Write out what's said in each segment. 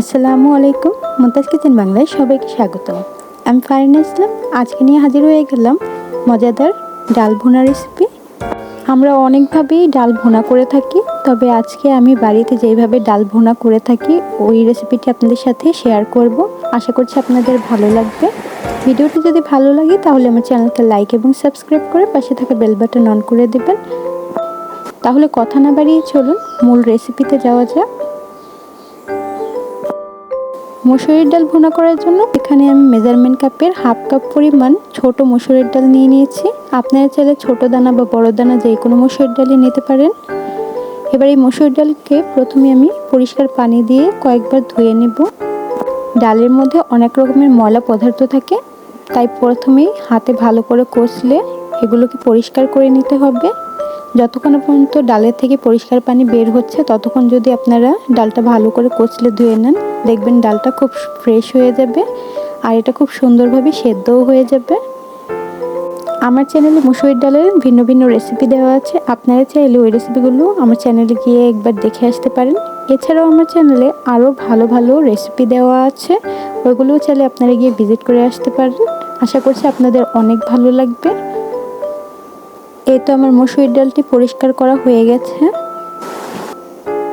আসসালামু আলাইকুম মুমতাজ কিচেন বাংলায় সবাইকে স্বাগত। আমি ফারিনা ইসলাম, আজকে নিয়ে হাজির হয়ে গেলাম মজাদার ডাল ভুনা রেসিপি আমরা অনেকভাবেই ডাল ভুনা করে থাকি, তবে আজকে আমি বাড়িতে যেইভাবে ডাল ভুনা করে থাকি, ওই রেসিপিটি আপনাদের সাথে শেয়ার করব। আশা করছি আপনাদের ভালো লাগবে। ভিডিওটি যদি ভালো লাগে, তাহলে আমার চ্যানেলকে লাইক এবং সাবস্ক্রাইব করে পাশে থাকা বেল বাটন অন করে দেবেন। তাহলে কথা না বাড়িয়ে চলুন, মূল রেসিপিতে যাওয়া যাক। মসুরির ডাল ভুনা করার জন্য এখানে আমি মেজারমেন্ট কাপের হাফ কাপ পরিমাণ ছোট মসুরের ডাল নিয়ে নিয়েছি। আপনারা চাইলে ছোট দানা বা বড় দানা যে কোনো মসুরের ডালই নিতে পারেন। এবার এই মসুর ডালকে প্রথমে আমি পরিষ্কার পানি দিয়ে কয়েকবার ধুয়ে নেব। ডালের মধ্যে অনেক রকমের ময়লা পদার্থ থাকে, তাই প্রথমেই হাতে ভালো করে কষলে এগুলোকে পরিষ্কার করে নিতে হবে। যতক্ষণ পর্যন্ত ডালের থেকে পরিষ্কার পানি বের হচ্ছে, ততক্ষণ যদি আপনারা ডালটা ভালো করে কষলে ধুয়ে নেন দেখবেন ডালটা খুব ফ্রেশ হয়ে যাবে আর এটা খুব সুন্দরভাবে সেদ্ধও হয়ে যাবে। আমার চ্যানেলে মুসুরির ডালের ভিন্ন ভিন্ন রেসিপি দেওয়া আছে। আপনারা চাইলে ওই রেসিপিগুলো আমার চ্যানেলে গিয়ে একবার দেখে আসতে পারেন। এছাড়াও আমার চ্যানেলে আরও ভালো ভালো রেসিপি দেওয়া আছে। ওইগুলোও চাইলে আপনারা গিয়ে ভিজিট করে আসতে পারেন। আশা করছি আপনাদের অনেক ভালো লাগবে। এই তো আমার মসুরির ডালটি পরিষ্কার করা হয়ে গেছে।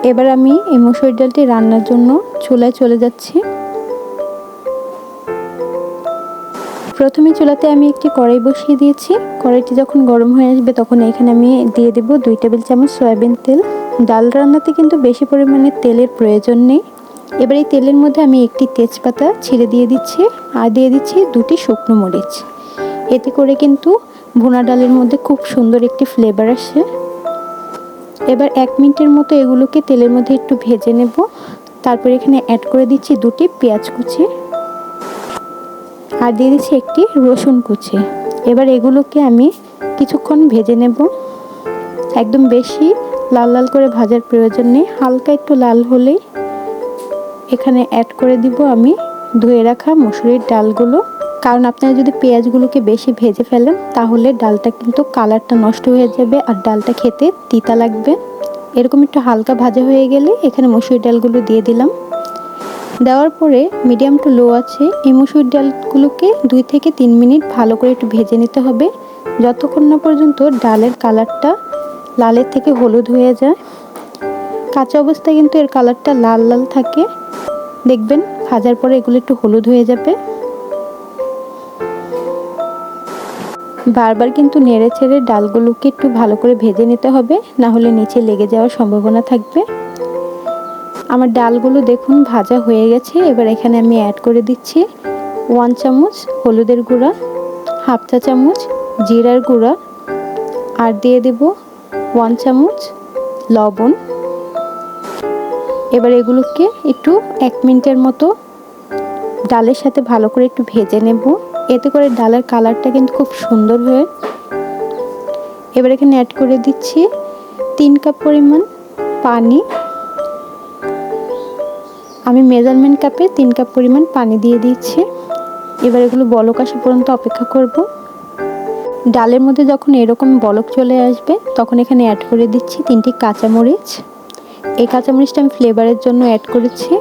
এবার আমি এই মসুরির ডালটি রান্নার জন্য চুলায় চলে যাচ্ছি। প্রথমে চুলাতে আমি একটি কড়াই বসিয়ে দিয়েছি। কড়াইটি যখন গরম হয়ে আসবে তখন এখানে আমি দিয়ে দেব দুই টেবিল চামচ সয়াবিন তেল। ডাল রান্নাতে কিন্তু বেশি পরিমাণে তেলের প্রয়োজন নেই। এবার এই তেলের মধ্যে আমি একটি তেজপাতা ছিঁড়ে দিয়ে দিচ্ছি আর দিয়ে দিচ্ছি দুটি শুকনো মরিচ। এতে করে কিন্তু ভুনা ডালের মধ্যে খুব সুন্দর একটি ফ্লেভার আসে। এবার এক মিনিটের মতো এগুলোকে তেলের মধ্যে একটু ভেজে নেব। তারপর এখানে অ্যাড করে দিচ্ছি দুটি পেঁয়াজ কুচি আর দিয়ে দিচ্ছি একটি রসুন কুচি। এবার এগুলোকে আমি কিছুক্ষণ ভেজে নেব। একদম বেশি লাল লাল করে ভাজার প্রয়োজন নেই, হালকা একটু লাল হলেই। এখানে অ্যাড করে দিব আমি ধুয়ে রাখা মুসুরির ডালগুলো। কারণ আপনারা যদি পেঁয়াজগুলোকে বেশি ভেজে ফেলেন, তাহলে ডালটা কিন্তু কালারটা নষ্ট হয়ে যাবে আর ডালটা খেতে তিতা লাগবে। এরকম একটু হালকা ভাজা হয়ে গেলে এখানে মসুর ডালগুলো দিয়ে দিলাম। দেওয়ার পরে মিডিয়াম টু লো আছে, এই মসুর ডালগুলোকে দুই থেকে তিন মিনিট ভালো করে একটু ভেজে নিতে হবে। যতক্ষণ না পর্যন্ত ডালের কালারটা লালের থেকে হলুদ হয়ে যায়। কাঁচা অবস্থায় কিন্তু এর কালারটা লাল লাল থাকে। দেখবেন ভাজার পরে এগুলো একটু হলুদ হয়ে যাবে। বারবার কিন্তু নেড়ে ছেড়ে ডালগুলোকে একটু ভালো করে ভেজে নিতে হবে, না হলে নিচে লেগে যাওয়ার সম্ভাবনা থাকবে। আমার ডালগুলো দেখুন ভাজা হয়ে গেছে, এবার এখানে আমি অ্যাড করে দিচ্ছি ওয়ান চামচ হলুদের গুঁড়া হাফ চা চামচ জিরার গুঁড়া, আর দিয়ে দেব ওয়ান চামচ লবণ। এবার এগুলোকে একটু এক মিনিটের মতো ডালের সাথে ভালো করে একটু ভেজে নেব। এতে করে ডালের কালারটা কিন্তু খুব সুন্দর হয় এবার এখানে অ্যাড করে দিচ্ছি তিন কাপ পরিমাণ পানি। আমি মেজারমেন্ট কাপে তিন কাপ পরিমাণ পানি দিয়ে দিচ্ছি। এবার এগুলো বলক আসা পর্যন্ত অপেক্ষা করব। ডালের মধ্যে যখন এরকম বলক চলে আসবে, তখন এখানে অ্যাড করে দিচ্ছি তিনটি কাঁচামরিচ। এই কাঁচামরিচটা আমি ফ্লেভারের জন্য অ্যাড করেছি।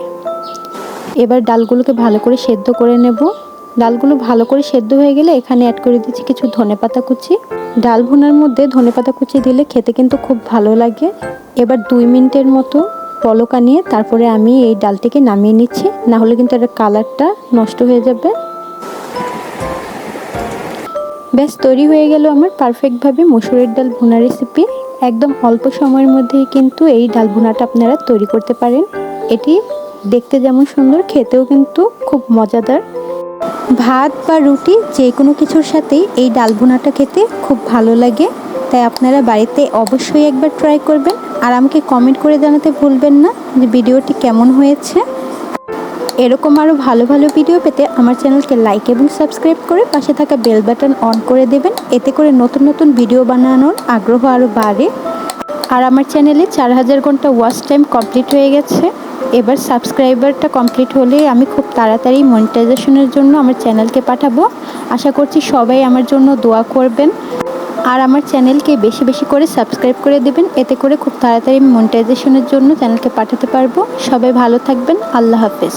এবার ডালগুলোকে ভালো করে সেদ্ধ করে নেব। ডালগুলো ভালো করে সেদ্ধ হয়ে গেলে এখানে অ্যাড করে দিচ্ছি কিছু ধনেপাতা কুচি। ডাল ভুনার মধ্যে ধনেপাতা কুচি দিলে খেতে কিন্তু খুব ভালো লাগে। এবার দুই মিনিটের মতো পলকা নিয়ে তারপরে আমি এই ডালটিকে নামিয়ে নিচ্ছি। না হলে কিন্তু এটার কালারটা নষ্ট হয়ে যাবে। ব্যাস, তৈরি হয়ে গেল আমার পারফেক্টভাবে মসুরের ডাল ভুনা রেসিপি একদম অল্প সময়ের মধ্যেই কিন্তু এই ডাল ভুনাটা আপনারা তৈরি করতে পারেন। এটি দেখতে যেমন সুন্দর, খেতেও কিন্তু খুব মজাদার। ভাত বা রুটি যে কোনো কিছুর সাথেই এই ডাল খেতে খুব ভালো লাগে। তাই আপনারা বাড়িতে অবশ্যই একবার ট্রাই করবেন। আর আমাকে কমেন্ট করে জানাতে ভুলবেন না যে ভিডিওটি কেমন হয়েছে। এরকম আরও ভালো ভালো ভিডিও পেতে আমার চ্যানেলকে লাইক এবং সাবস্ক্রাইব করে পাশে থাকা বেল বাটন অন করে দেবেন। এতে করে নতুন নতুন ভিডিও বানানোর আগ্রহ আরও বাড়ে। আর আমার চ্যানেলে চার হাজার ঘণ্টা ওয়াচ টাইম কমপ্লিট হয়ে গেছে। এবার সাবস্ক্রাইবারটা কমপ্লিট হলে আমি খুব তাড়াতাড়ি মনিটাইজেশনের জন্য আমার চ্যানেলকে পাঠাবো। আশা করছি সবাই আমার জন্য দোয়া করবেন। আর আমার চ্যানেলকে বেশি বেশি করে সাবস্ক্রাইব করে দেবেন। এতে করে খুব তাড়াতাড়ি আমি মনিটাইজেশনের জন্য চ্যানেলকে পাঠাতে পারব। সবাই ভালো থাকবেন। আল্লাহ হাফেজ।